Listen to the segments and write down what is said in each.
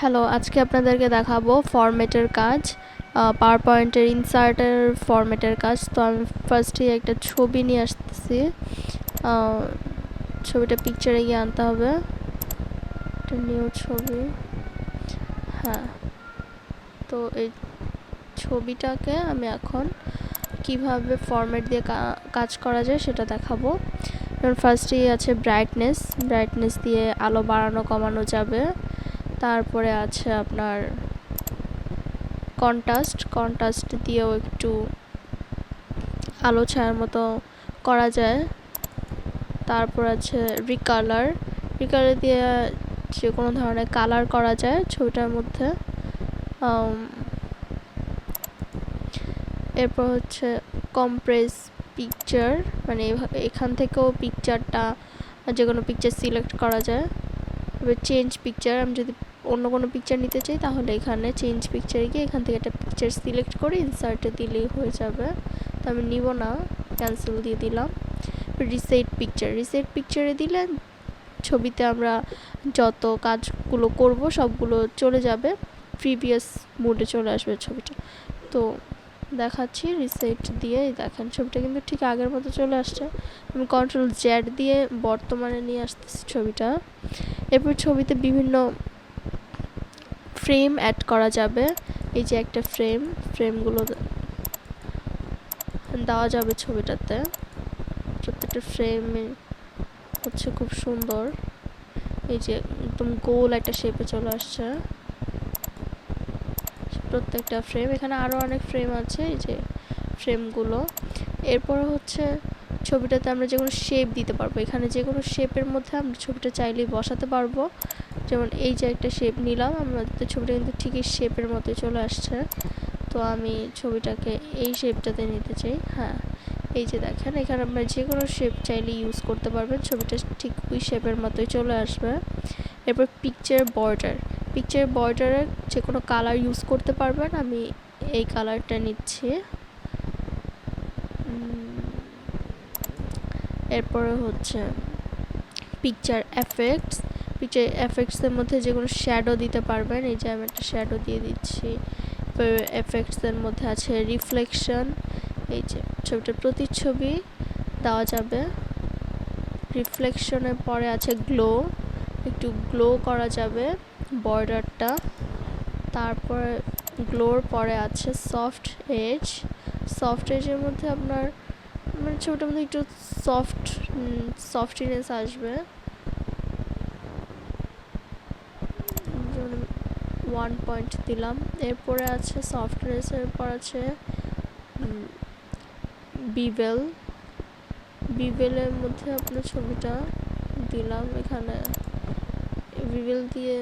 Hello, আজকে আপনাদেরকে দেখাবো ফরম্যাটের কাজ। পাওয়ার পয়েন্টের ইনসার্টের ফরম্যাটের কাজ। তো আমি ফার্স্টে একটা ছবি নিয়ে আসতেছি। ছবিটা পিকচারে গিয়ে আনতে হবে। একটা নিউ ছবি। হ্যাঁ। তো এই ছবিটাকে আমি এখন কীভাবে ফরম্যাট দিয়ে কাজ করা যায় সেটা দেখাবো। ফার্স্টেই আছে ব্রাইটনেস ব্রাইটনেস দিয়ে আলো বাড়ানো, কমানো যাবে। তারপরে আছে আপনার কন্ট্রাস্ট কন্ট্রাস্ট দিয়েও একটু আলো ছায়ার মতো করা যায়। তারপর আছে রিকালার। রিকালার দিয়ে যে কোনো ধরনের কালার করা যায় ছবিটার মধ্যে। এরপর হচ্ছে কম্প্রেস পিকচার মানে এখান থেকেও পিকচারটা, যে কোনো পিকচার সিলেক্ট করা যায়। এবার চেঞ্জ পিকচার, আমি যদি অন্য কোনো পিকচার নিতে চাই, তাহলে এখানে চেঞ্জ পিকচারে গিয়ে এখান থেকে একটা পিকচার সিলেক্ট করে ইনসার্টে দিলেই হয়ে যাবে। তো আমি নিব না ক্যান্সেল দিয়ে দিলাম। রিসেট পিকচার রিসেট পিকচারে দিলে ছবিতে আমরা যত কাজগুলো করব সবগুলো চলে যাবে প্রিভিয়াস মুডে চলে আসবে ছবিটা। তো দেখাচ্ছি রিসেট দিয়ে দেখেন ছবিটা কিন্তু ঠিক আগের মতো চলে আসছে। আমি কন্ট্রোল জেড দিয়ে বর্তমানে নিয়ে আসতেছি ছবিটা। এরপর ছবিতে বিভিন্ন ফ্রেম অ্যাড করা যাবে। এই যে একটা ফ্রেম ফ্রেমগুলো দেওয়া যাবে ছবিটাতে। প্রত্যেকটা ফ্রেম হচ্ছে খুব সুন্দর। এই যে একদম গোল একটা শেপে চলে আসছে। প্রত্যেকটা ফ্রেম এখানে আরও অনেক ফ্রেম আছে, এই যে ফ্রেমগুলো এরপর হচ্ছে ছবিটাতে আমরা যে কোনো শেপ দিতে পারব। এখানে যে কোনো শেপের মধ্যে আমরা ছবিটা চাইলেই বসাতে পারব। যেমন এই যে একটা শেপ নিলাম আমাদের ছবিটা কিন্তু ঠিকই শেপের মতোই চলে আসছে। তো আমি ছবিটাকে এই শেপটাতে নিতে চাই হ্যাঁ। এই যে দেখেন, এখানে আপনার যে কোনো শেপ চাইলে ইউজ করতে পারবেন, ছবিটা ঠিক ওই শেপের মতোই চলে আসবে। এরপর পিকচার বর্ডার পিকচার বর্ডারে যে কোনো কালার ইউজ করতে পারবেন, আমি এই কালারটা নিচ্ছি। এরপরে হচ্ছে পিকচার এফেক্টস পিকচার এফেক্টসের মধ্যে যে কোনো শ্যাডো দিতে পারবেন। এই যে আমি একটা শ্যাডো দিয়ে দিচ্ছি। এফেক্টসের মধ্যে আছে রিফ্লেকশন এই যে ছবিটার প্রতিচ্ছবি দেওয়া যাবে। রিফ্লেকশনের পরে আছে গ্লো একটু গ্লো করা যাবে বর্ডারটা তারপরে গ্লোর পরে আছে সফট এজ সফট এজের মধ্যে আপনার মানে ছবিটার মধ্যে একটু সফট সফটিনেস আসবে। ওয়ান পয়েন্ট দিলাম। এরপরে আছে সফটনেসের পর আছে বিবেল বিবেলের মধ্যে আপনার ছবিটা দিলাম এখানে। বিবেল দিয়ে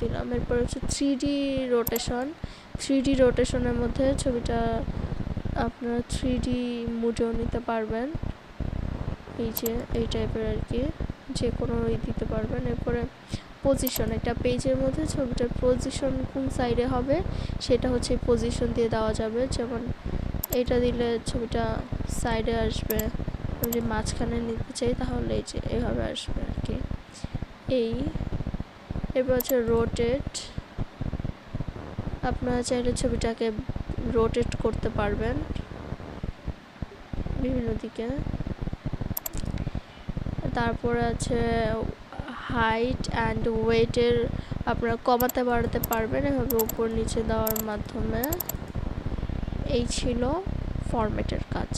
দিলাম। এরপর হচ্ছে three D rotation three D রোটেশনের মধ্যে ছবিটা আপনারা থ্রি ডি মুডেও নিতে পারবেন। এই যে, এই টাইপের আর কি। যে কোনো দিতে পারবেন। এরপরে পজিশন একটা পেজের মধ্যে ছবিটার পজিশন কোন সাইডে হবে, সেটা হচ্ছে পজিশন দিয়ে দেওয়া যাবে। যেমন এটা দিলে ছবিটা সাইডে আসবে যদি মাঝখানে নিতে চাই তাহলে এই যে এভাবে আসবে আর কি। এই, এরপর হচ্ছে রোটেট আপনারা চাইলে ছবিটাকে রোটেট করতে পারবেন বিভিন্ন দিকে। তারপরে আছে হাইট অ্যান্ড ওয়েটের আপনারা কমাতে বাড়াতে পারবেন এভাবে উপর নিচে দেওয়ার মাধ্যমে। এই ছিল ফরম্যাটের কাজ।